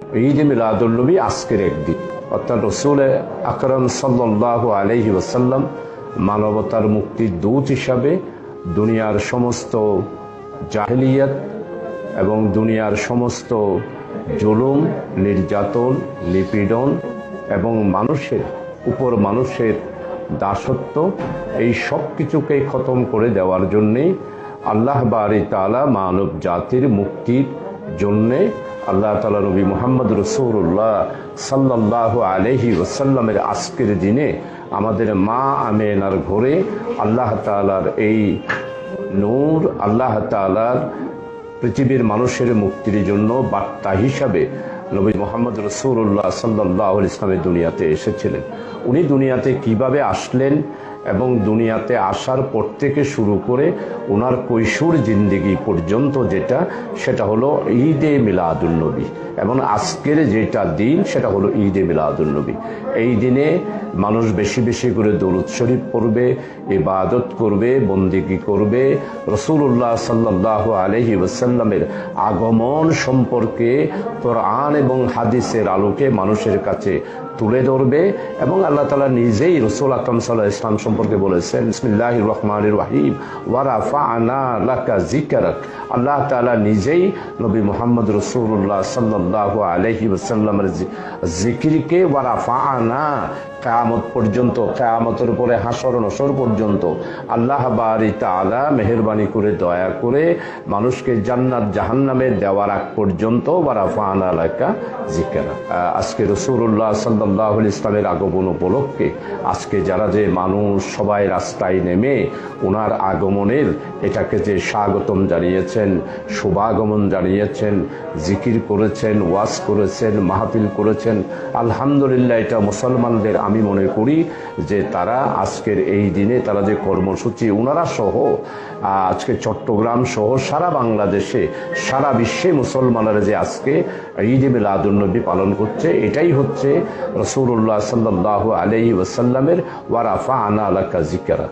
ঈদ মিলাদুল্নবী আজকের একদিন অর্থাৎ রসুল আকরম সাল্লাহ আলহি ওসাল্লাম মানবতার মুক্তির দূত হিসাবে দুনিয়ার সমস্ত জাহেলিয়াত এবং দুনিয়ার সমস্ত জুলুম, নির্যাতন, নিপীড়ন এবং মানুষের, উপর মানুষের দাসত্ব, এই সব কিছুকে খতম করে দেওয়ার জন্যেই আল্লাহ বারি তালা মানব জাতির মুক্তির জন্যে আল্লাহ তালা নবী মোহাম্মদ রসৌল্লাহ সাল্লাহ আলহি ওসাল্লামের আজকের দিনে আমাদের মা আমেনার ঘরে আল্লাহ তালার এই নূর, আল্লাহ তালার পৃথিবীর মানুষের মুক্তির জন্য বার্তা হিসাবে নবী মোহাম্মদ রসুল্লাহ সাল্লাহ ইসলামের দুনিয়াতে এসেছিলেন। উনি দুনিয়াতে কীভাবে আসলেন এবং দুনিয়াতে আসার পর থেকে শুরু করে ওনার কৈশোর জিন্দিগি পর্যন্ত যেটা, সেটা হলো ঈদে মিলাদুলনবী এবং আজকের যেটা দিন, সেটা হলো ঈদে মিলাদুলনবী এই দিনে মানুষ বেশি বেশি করে দরুদ শরীফ পড়বে, ইবাদত করবে, বন্দিগি করবে। রসুল্লাহ সাল্লাহ আলহি ওসাল্লামের আগমন সম্পর্কে কোরআন এবং হাদিসের আলোকে মানুষের কাছে তুলে ধরবে এবং আল্লাহ তালা নিজেই রসুল আকরম সাল্লাহ ইসলাম সম্পর্কে বলেছেন ইসমিল্লাহ রহমান রাহিম ওয়ারাফা আনা লাকা আল্লাহ তালা নিজেই নবী মোহাম্মদ রসুল্লাহ সাল্লাহ আলহি ওসাল্লামের জিকিরকে ওয়ারাফা আনা কেয়ামত পর্যন্ত, কেয়ামতের উপরে হাসর নসর পর্যন্ত আল্লাহ বারি তালা মেহরবানি করে, দয়া করে মানুষকে জান্নাত জাহান্নামে দেওয়ার আগ পর্যন্ত ওয়ারাফান আলাকা জিকেরা আজকে রসুল্লাহ সাল্লাহ ইসলামের আগমন উপলক্ষে আজকে যারা যে মানুষ সবাই রাস্তায় নেমে ওনার আগমনের এটাকে যে স্বাগতম জানিয়েছেন, শুভাগমন জানিয়েছেন, জিকির করেছেন, ওয়াজ করেছেন, মাহফিল করেছেন, আলহামদুলিল্লাহ এটা মুসলমানদের আমি মনে করি যে তারা আজকের এই দিনে তারা যে কর্মসূচি ওনারা সহ, আজকে চট্টগ্রাম সহ সারা বাংলাদেশে, সারা বিশ্বে মুসলমানরা যে আজকে ঈদ মিলাদুলনবী পালন করছে, এটাই হচ্ছে রসুল্লাহ সাল্লাহ আলহি ওসাল্লামের ওয়ারাফা আনা আলাকা জিকারা